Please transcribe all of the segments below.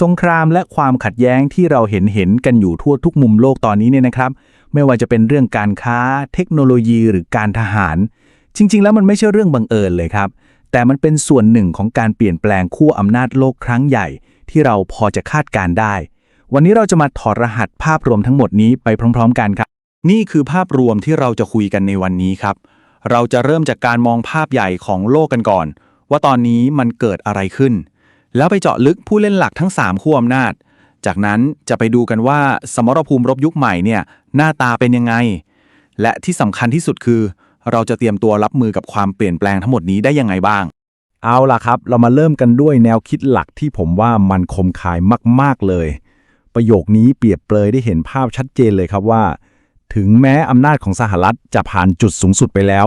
สงครามและความขัดแย้งที่เราเห็นเห็นกันอยู่ทั่วทุกมุมโลกตอนนี้เนี่ยนะครับ ไม่ว่าจะเป็นเรื่องการค้า เทคโนโลยีหรือการทหาร จริง ๆ แล้วมันไม่ใช่เรื่องบังเอิญเลยครับ แต่มันเป็นส่วนหนึ่งของการเปลี่ยนแปลงขั้วอำนาจโลกครั้งใหญ่ ที่เราพอจะคาดการได้ วันนี้เราจะมาถอดรหัสภาพรวมทั้งหมดนี้ไปพร้อม ๆ กันครับ นี่คือภาพรวมที่เราจะคุยกันในวันนี้ครับ เราจะเริ่มจากการมองภาพใหญ่ของโลกกันก่อน ว่าตอนนี้มันเกิดอะไรขึ้น แล้วไปเจาะลึกผู้เล่นหลักทั้ง 3ขั้วอำนาจ จากนั้นจะไปดูกันว่าสมรภูมิรบยุคใหม่เนี่ยหน้าตาเป็นยังไง และที่สำคัญที่สุดคือ เราจะเตรียมตัวรับมือกับความเปลี่ยนแปลงทั้งหมดนี้ได้ยังไงบ้าง เอาล่ะครับ เรามาเริ่มกันด้วยแนวคิดหลักที่ผมว่ามันคมคายมาก ๆ เลย ประโยคนี้เปรียบเปรยได้เห็นภาพชัดเจนเลยครับว่า ถึงแม้อำนาจของสหรัฐจะผ่านจุดสูงสุดไปแล้ว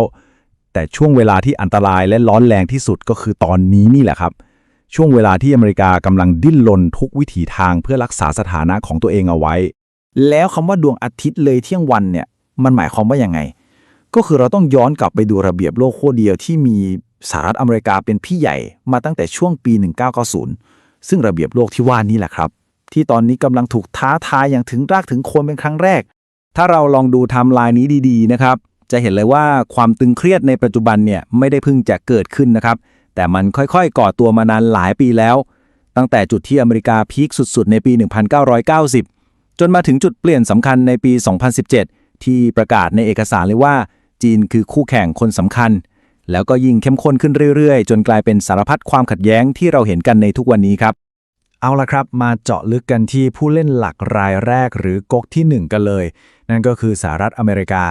แต่ช่วงเวลาที่อันตรายและร้อนแรงที่สุดก็คือตอนนี้นี่แหละครับ ช่วงเวลาที่อเมริกากำลังดิ้นรนทุกวิถีทางเพื่อรักษาสถานะของตัวเองเอาไว้ แล้วคำว่าดวงอาทิตย์เลยเที่ยงวันเนี่ย มันหมายความว่ายังไง ก็คือเราต้องย้อนกลับไปดูระเบียบโลกโคตรเดียวที่มีสหรัฐอเมริกาเป็นพี่ใหญ่มาตั้งแต่ช่วงปี 1990 ซึ่งระเบียบโลกที่ว่านี่แหละครับ ที่ตอนนี้กำลังถูกท้าทายอย่างถึงรากถึงโคนเป็นครั้งแรก ถ้าเราลองดูไทม์ไลน์นี้ดีๆนะครับ จะเห็นเลยว่าความตึงเครียดในปัจจุบันเนี่ยไม่ได้เพิ่งจะเกิดขึ้นนะครับ แต่มันค่อยๆ ก่อตัวมานานหลายปีแล้ว ตั้งแต่จุดที่อเมริกาพีคสุดๆ ในปี 1990 จนมาถึงจุดเปลี่ยนสำคัญในปี 2017 ที่ประกาศในเอกสารเลยว่า จีนคือคู่แข่งคนสำคัญ แล้วก็ยิ่งเข้มข้นขึ้นเรื่อยๆ จนกลายเป็นสารพัดความขัดแย้งที่เราเห็นกันในทุกวันนี้ครับเอาละครับ มาเจาะลึกกันที่ผู้เล่นหลักรายแรกหรือก๊กที่ 1 กันเลย นั่นก็คือสหรัฐอเมริกา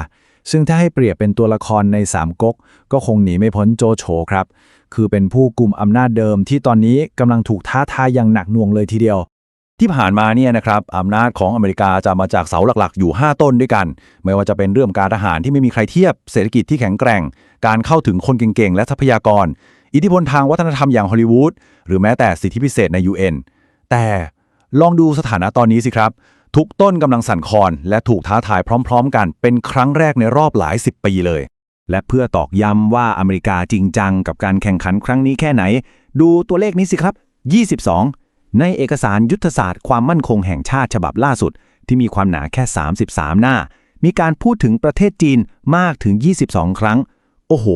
ซึ่งถ้าให้เปรียบเป็นตัวละครใน3ก๊กก็คงหนีไม่พ้นโจโฉครับ คือเป็นผู้กลุ่มอำนาจเดิมที่ตอนนี้กำลังถูกท้าทายอย่างหนักหน่วงเลยทีเดียว ที่ผ่านมาเนี่ยนะครับอำนาจของอเมริกาจะมาจากเสาหลักๆ อยู่ 5 ต้นด้วยกัน ไม่ว่าจะเป็นเรื่องการทหารที่ไม่มีใครเทียบ เศรษฐกิจที่แข็งแกร่ง การเข้าถึงคนเก่งๆ และทรัพยากร อิทธิพลทางวัฒนธรรมอย่างฮอลลีวูดหรือแม้แต่สิทธิพิเศษใน UN แต่ลองดูสถานะตอนนี้สิครับ ทุกต้นกำลังสั่นคลอน และถูกท้าทายพร้อม ๆ กันเป็นครั้งแรกในรอบหลายสิบปีเลย และเพื่อตอกย้ำว่าอเมริกาจริงจังกับการแข่งขันครั้งนี้แค่ไหน ดูตัวเลขนี้สิครับ 22 ในเอกสารยุทธศาสตร์ความมั่นคงแห่งชาติฉบับล่าสุด ที่มีความหนาแค่ 33 หน้า มีการพูดถึงประเทศจีนมากถึง 22 ครั้ง โอ้โห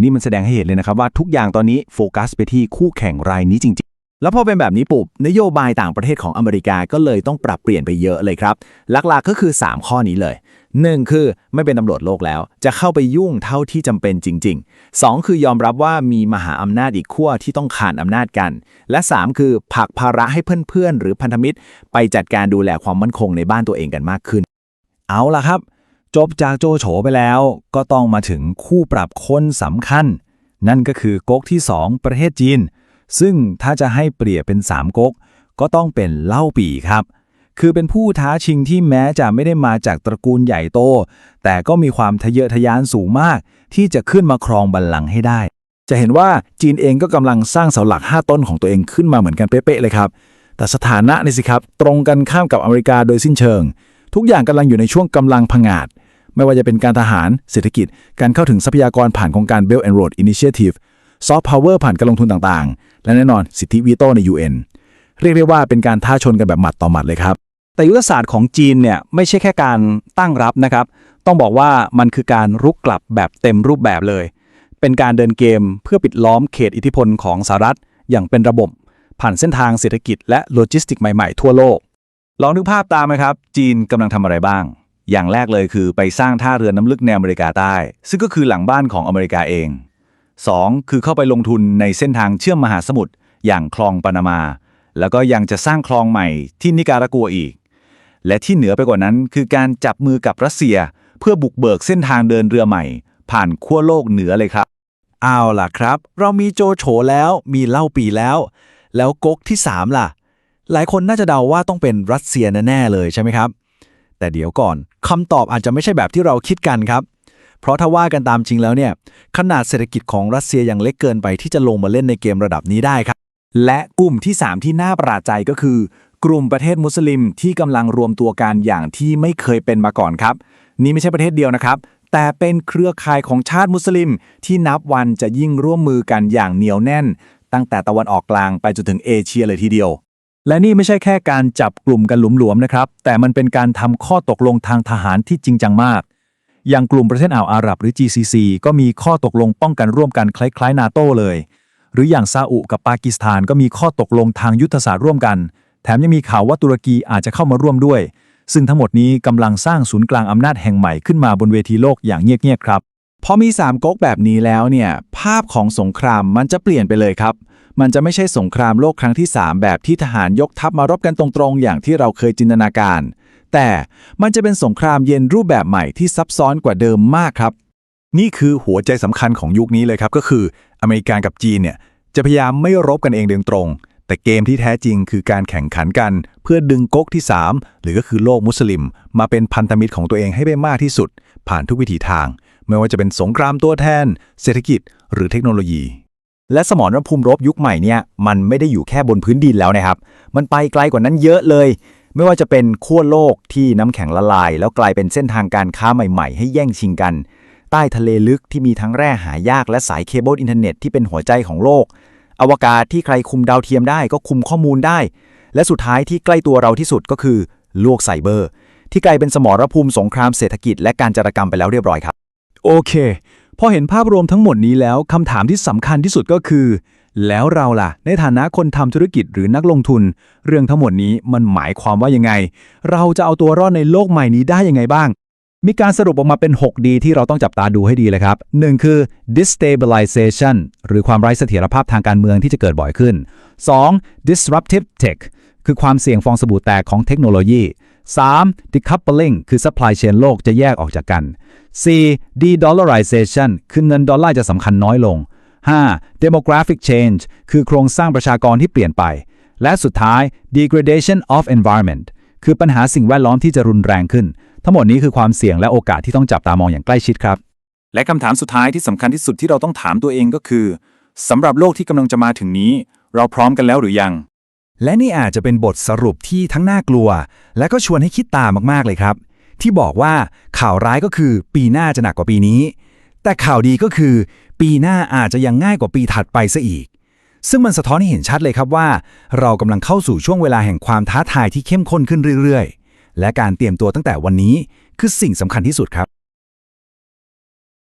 นี่มันแสดงให้เห็นเลยนะครับว่าทุกอย่างตอนนี้โฟกัสไปที่คู่แข่งรายนี้จริงๆ แล้วพอเป็นแบบนี้ปุ๊บนโยบายต่างประเทศของอเมริกาก็เลยต้องปรับเปลี่ยนไปเยอะเลยครับ หลักๆก็คือ 3 ข้อนี้เลย 1. คือไม่เป็นตำรวจโลกแล้ว จะเข้าไปยุ่งเท่าที่จำเป็นจริง ๆ 2. คือยอมรับว่ามีมหาอำนาจอีกขั้วที่ต้องขานอำนาจกัน และ 3 คือผลักภาระให้เพื่อนๆ หรือพันธมิตร ไปจัดการดูแลความมั่นคงในบ้านตัวเองกันมากขึ้น เอาล่ะครับ จบจากโจโฉไปแล้ว ก็ต้องมาถึงคู่ปรับคนสำคัญ นั่นก็คือก๊กที่ 2 ประเทศจีน ซึ่งถ้าจะให้เปรียบเป็น3ก๊กก็ต้องเป็นเล่าปี่ครับ คือเป็นผู้ท้าชิงที่แม้จะไม่ได้มาจากตระกูลใหญ่โต แต่ก็มีความทะเยอทะยานสูงมาก ที่จะขึ้นมาครองบัลลังก์ให้ได้ จะเห็นว่าจีนเองก็กำลังสร้างเสาหลัก 5 ต้นของตัวเองขึ้นมาเหมือนกันเป๊ะๆเลยครับ แต่สถานะนี่สิครับ ตรงกันข้ามกับอเมริกาโดยสิ้นเชิง ทุกอย่างกำลังอยู่ในช่วงกำลังผงาดไม่ว่าจะเป็นการทหาร เศรษฐกิจ การเข้าถึงทรัพยากรผ่านโครงการ Belt and Road Initiative ซอฟต์พาวเวอร์ผ่านการลงทุนต่างๆ และแน่นอนสิทธิวีโต้ใน UN เรียกได้ว่าเป็นการท้าชนกันแบบหมัดต่อหมัดเลยครับ แต่ยุทธศาสตร์ของจีนเนี่ยไม่ใช่แค่การตั้งรับนะครับ ต้องบอกว่ามันคือการรุกกลับแบบเต็มรูปแบบเลย เป็นการเดินเกมเพื่อปิดล้อมเขตอิทธิพลของสหรัฐ อย่างเป็นระบบ ผ่านเส้นทางเศรษฐกิจและโลจิสติกใหม่ๆทั่วโลกลองนึกภาพตามไหมครับ จีนกำลังทำอะไรบ้าง อย่างแรกเลยคือไปสร้างท่าเรือน้ำลึกในอเมริกาใต้ ซึ่งก็คือหลังบ้านของอเมริกาเอง 2. คือเข้าไปลงทุนในเส้นทางเชื่อมมหาสมุทรอย่างคลองปานามา แล้วก็ยังจะสร้างคลองใหม่ที่นิการากัวอีก และที่เหนือไปกว่านั้นคือการจับมือกับรัสเซีย เพื่อบุกเบิกเส้นทางเดินเรือใหม่ ผ่านขั้วโลกเหนือเลยครับ เอาล่ะครับ เรามีโจโฉแล้วมีเล่าปีแล้ว แล้วก๊กที่ 3 ล่ะ หลายคนน่าจะเดาว่าต้องเป็นรัสเซียแน่ๆเลยใช่ไหมครับ แต่เดี๋ยวก่อนคำตอบอาจจะไม่ใช่แบบที่เราคิดกันครับ เพราะถ้าว่ากันตามจริงแล้วเนี่ยขนาดเศรษฐกิจของรัสเซียยังเล็กเกินไปที่จะลงมาเล่นในเกมระดับนี้ได้ครับ และกลุ่มที่ 3 ที่น่าประหลาดใจก็คือ กลุ่มประเทศมุสลิมที่กำลังรวมตัวกันอย่างที่ไม่เคยเป็นมาก่อนครับ นี่ไม่ใช่ประเทศเดียวนะครับ แต่เป็นเครือข่ายของชาติมุสลิม ที่นับวันจะยิ่งร่วมมือกันอย่างเหนียวแน่น ตั้งแต่ตะวันออกกลางไปจนถึงเอเชียเลยทีเดียวและนี่ไม่ใช่แค่การจับกลุ่มกันหลวมๆนะครับ แต่มันเป็นการทำข้อตกลงทางทหารที่จริงจังมาก อย่างกลุ่มประเทศอ่าวอาหรับหรือ GCC ก็มีข้อตกลงป้องกันร่วมกันคล้ายๆ นาโต้เลย หรืออย่างซาอุกับปากีสถานก็มีข้อตกลงทางยุทธศาสตร์ร่วมกัน แถมยังมีข่าวว่าตุรกีอาจจะเข้ามาร่วมด้วย ซึ่งทั้งหมดนี้กำลังสร้างศูนย์กลางอำนาจแห่งใหม่ขึ้นมาบนเวทีโลกอย่างเงียบๆครับพอมี3ก๊กแบบนี้แล้วเนี่ยภาพของสงครามมันจะเปลี่ยนไปเลยครับ มันจะไม่ใช่สงครามโลกครั้งที่ 3 แบบที่ทหารยกทัพมารบกันตรงๆ อย่างที่เราเคยจินตนาการ แต่มันจะเป็นสงครามเย็นรูปแบบใหม่ที่ซับซ้อนกว่าเดิมมากครับ นี่คือหัวใจสำคัญของยุคนี้เลยครับ ก็คืออเมริกากับจีนเนี่ยจะพยายามไม่รบกันเองโดยตรง แต่เกมที่แท้จริงคือการแข่งขันกัน เพื่อดึงก๊กที่ 3 หรือก็คือโลกมุสลิม มาเป็นพันธมิตรของตัวเองให้ได้มากที่สุด ผ่านทุกวิถีทาง ไม่ว่าจะเป็นสงครามตัวแทน เศรษฐกิจ หรือเทคโนโลยีและสมรภูมิรบยุคใหม่เนี่ยมันไม่ได้อยู่แค่บนพื้นดินแล้วนะครับ มันไปไกลกว่านั้นเยอะเลย ไม่ว่าจะเป็นขั้วโลกที่น้ำแข็งละลาย แล้วกลายเป็นเส้นทางการค้าใหม่ๆ ให้แย่งชิงกัน ใต้ทะเลลึกที่มีทั้งแร่หายากและสายเคเบิลอินเทอร์เน็ตที่เป็นหัวใจของโลก อวกาศที่ใครคุมดาวเทียมได้ก็คุมข้อมูลได้ และสุดท้ายที่ใกล้ตัวเราที่สุดก็คือโลกไซเบอร์ ที่กลายเป็นสมรภูมิสงครามเศรษฐกิจและการจารกรรมไปแล้วเรียบร้อยครับ โอเค พอเห็นภาพรวมทั้งหมดนี้แล้วคำถามที่สำคัญที่สุดก็คือ แล้วเราล่ะ ในฐานะคนทำธุรกิจหรือนักลงทุน เรื่องทั้งหมดนี้มันหมายความว่ายังไง เราจะเอาตัวรอดในโลกใหม่นี้ได้ยังไงบ้าง มีการสรุปออกมาเป็น6ดีที่เราต้องจับตาดูให้ดีเลยครับ 1 คือ destabilization หรือความไร้เสถียรภาพทางการเมืองที่จะเกิดบ่อยขึ้น 2. disruptive tech คือความเสี่ยงฟองสบู่แตกของเทคโนโลยี 3. decoupling คือ supply chain โลกจะแยกออกจากกัน 4. de-dollarization คือเงินดอลลาร์จะสำคัญน้อยลง 5. demographic change คือโครงสร้างประชากรที่เปลี่ยนไป และสุดท้าย degradation of environment คือปัญหาสิ่งแวดล้อมที่จะรุนแรงขึ้น ทั้งหมดนี้คือความเสี่ยงและโอกาสที่ต้องจับตามองอย่างใกล้ชิดครับ และคำถามสุดท้ายที่สำคัญที่สุดที่เราต้องถามตัวเองก็คือสำหรับโลกที่กำลังจะมาถึงนี้ เราพร้อมกันแล้วหรือยัง และนี่อาจจะเป็นบทสรุปที่ทั้งน่ากลัว และก็ชวนให้คิดตามมากๆเลยครับ ที่บอกว่าข่าวร้ายก็คือปีหน้าจะหนักกว่าปีนี้ แต่ข่าวดีก็คือปีหน้าอาจจะยังง่ายกว่าปีถัดไปซะอีก ซึ่งมันสะท้อนให้เห็นชัดเลยครับว่า เรากำลังเข้าสู่ช่วงเวลาแห่งความท้าทายที่เข้มข้นขึ้นเรื่อยๆ และการเตรียมตัวตั้งแต่วันนี้คือสิ่งสำคัญที่สุดครับ